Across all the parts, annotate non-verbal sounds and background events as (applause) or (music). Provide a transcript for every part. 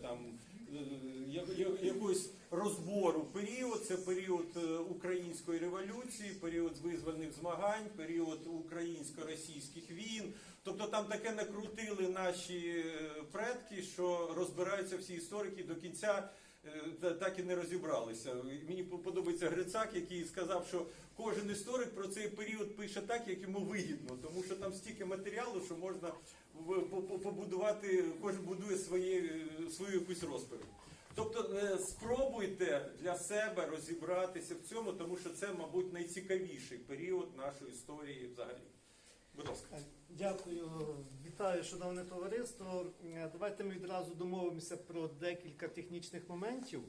знаю, там е, я- якогось розбору період. Це період е, української революції, період визвольних змагань, період українсько-російських війн. Тобто там таке накрутили наші е, предки, що розбираються всі історики до кінця. Е, та- Так і не розібралися. Мені подобається Грицак, який сказав, що кожен історик про цей період пише так, як йому вигідно, тому що там стільки матеріалу, що можна побудувати, кожен будує своє, е, свою якусь розповідь. Тобто е, спробуйте для себе розібратися в цьому, тому що це, мабуть, найцікавіший період нашої історії взагалі. Будь ласка. Дякую, вітаю, шановне товариство. Е, Давайте ми відразу домовимося про декілька технічних моментів.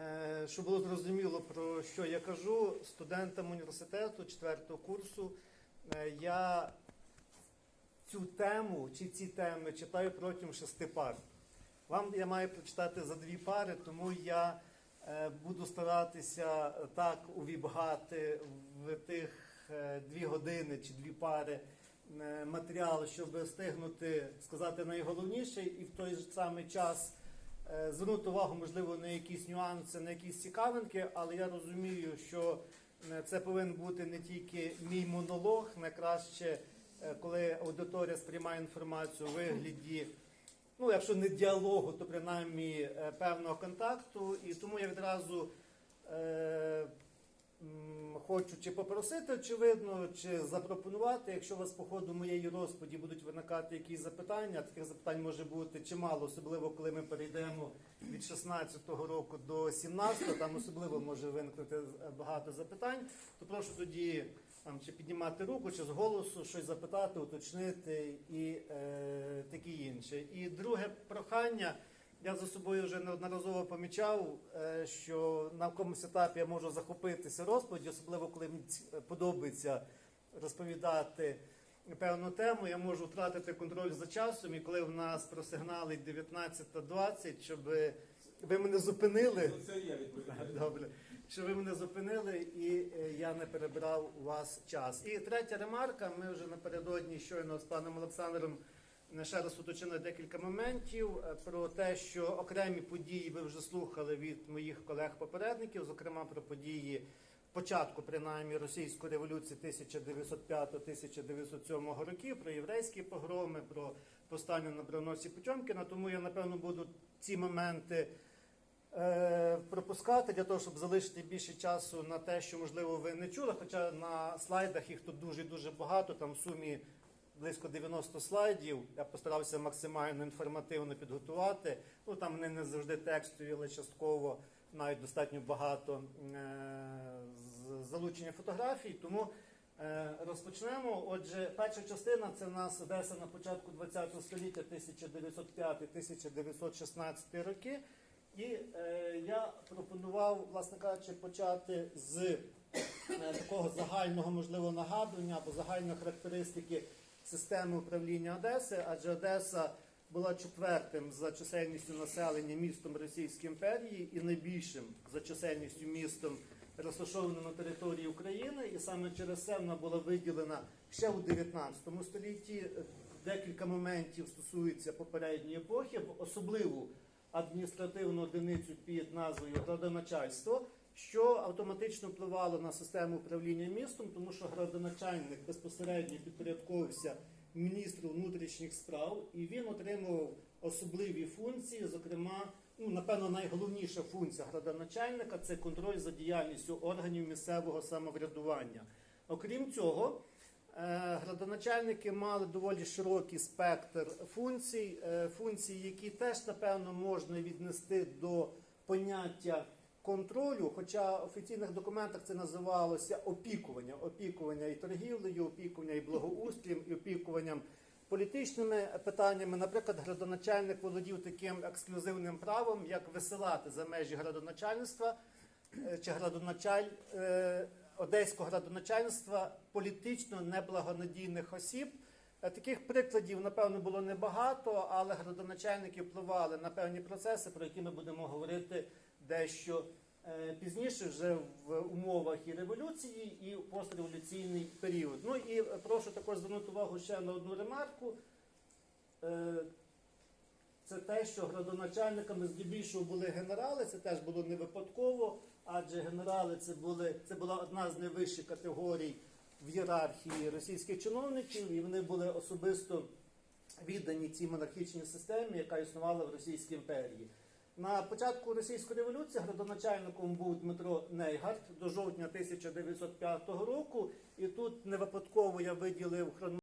Е, Щоб було зрозуміло, про що я кажу, студентам університету 4 курсу е, я цю тему чи ці теми читаю протягом шести пар. Вам я маю прочитати за дві пари, тому я буду старатися так увібгати в тих дві години чи дві пари матеріал, щоб встигнути сказати найголовніше, і в той же самий час е, звернути увагу, можливо, на якісь нюанси, на якісь цікавинки, але я розумію, що е, це повинен бути не тільки мій монолог, найкраще, е, коли аудиторія сприймає інформацію у вигляді ну, якщо не діалогу, то принаймні е, певного контакту. І тому я відразу е, хочу чи попросити, очевидно, чи запропонувати, якщо у вас по ходу моєї розповіді будуть виникати якісь запитання, таких запитань може бути чимало, особливо коли ми перейдемо від 16-го року до 17-го, там особливо може виникнути багато запитань, то прошу тоді там, чи піднімати руку, чи з голосу щось запитати, уточнити і е, таке інше. І друге прохання. Я за собою вже неодноразово помічав, е, що на якомусь етапі я можу захопитися розповіді, особливо коли мені подобається розповідати певну тему. Я можу втратити контроль за часом, і коли в нас просигналить 19.20, щоб ви мене зупинили. Ну, Це я. (laughs) Добре, що ви мене зупинили і е, я не перебрав у вас час. І третя ремарка. Ми вже напередодні щойно з паном Олександром е, ще раз уточнили декілька моментів е, про те, що окремі події ви вже слухали від моїх колег-попередників, зокрема про події початку, принаймні, російської революції 1905-1907 років, про єврейські погроми, про повстання на броносі Потьомкіна. Тому я напевно буду ці моменти е, пропускати для того, щоб залишити більше часу на те, що можливо ви не чули. Хоча на слайдах їх тут дуже дуже багато. Там в сумі близько 90 слайдів. Я постарався максимально інформативно підготувати. Ну там вони не завжди текстові, але частково навіть достатньо багато е, залучення фотографій. Тому е, розпочнемо. Отже, перша частина це в нас Одеса на початку ХХ століття, 1905-1916 роки. І е, я пропонував, власне кажучи, почати з е, такого загального можливо нагадування або загальної характеристики системи управління Одеси, адже Одеса була четвертим за чисельністю населення містом Російської імперії і найбільшим за чисельністю містом, розташованим на території України, і саме через це вона була виділена ще у 19 столітті. Декілька моментів стосуються попередньої епохи, особливу адміністративну одиницю під назвою градоначальство, що автоматично впливало на систему управління містом, тому що градоначальник безпосередньо підпорядковувався міністру внутрішніх справ, і він отримував особливі функції. Зокрема, ну напевно, найголовніша функція градоначальника це контроль за діяльністю органів місцевого самоврядування. Окрім цього. Е, Градоначальники мали доволі широкий спектр функцій, е, функції, які теж напевно можна віднести до поняття контролю. Хоча в офіційних документах це називалося опікування, опікування і торгівлею, опікування і благоустрієм, і опікуванням політичними питаннями. Наприклад, градоначальник володів таким ексклюзивним правом, як висилати за межі градоначальництва е, чи градоначаль е, одеського градоначальництва політично неблагонадійних осіб. Е, Таких прикладів, напевно, було небагато, але градоначальники впливали на певні процеси, про які ми будемо говорити дещо е, пізніше, вже в умовах і революції, і постреволюційний період. Ну і прошу також звернути увагу ще на одну ремарку. Е, це те, що градоначальниками здебільшого були генерали. Це теж було не випадково, адже генерали це були це була одна з найвищих категорій в ієрархії російських чиновників, і вони були особисто віддані цій монархічній системі, яка існувала в Російській імперії. На початку російської революції градоначальником був Дмитро Нейгард до жовтня 1905 року, і тут не випадково я виділив хрон-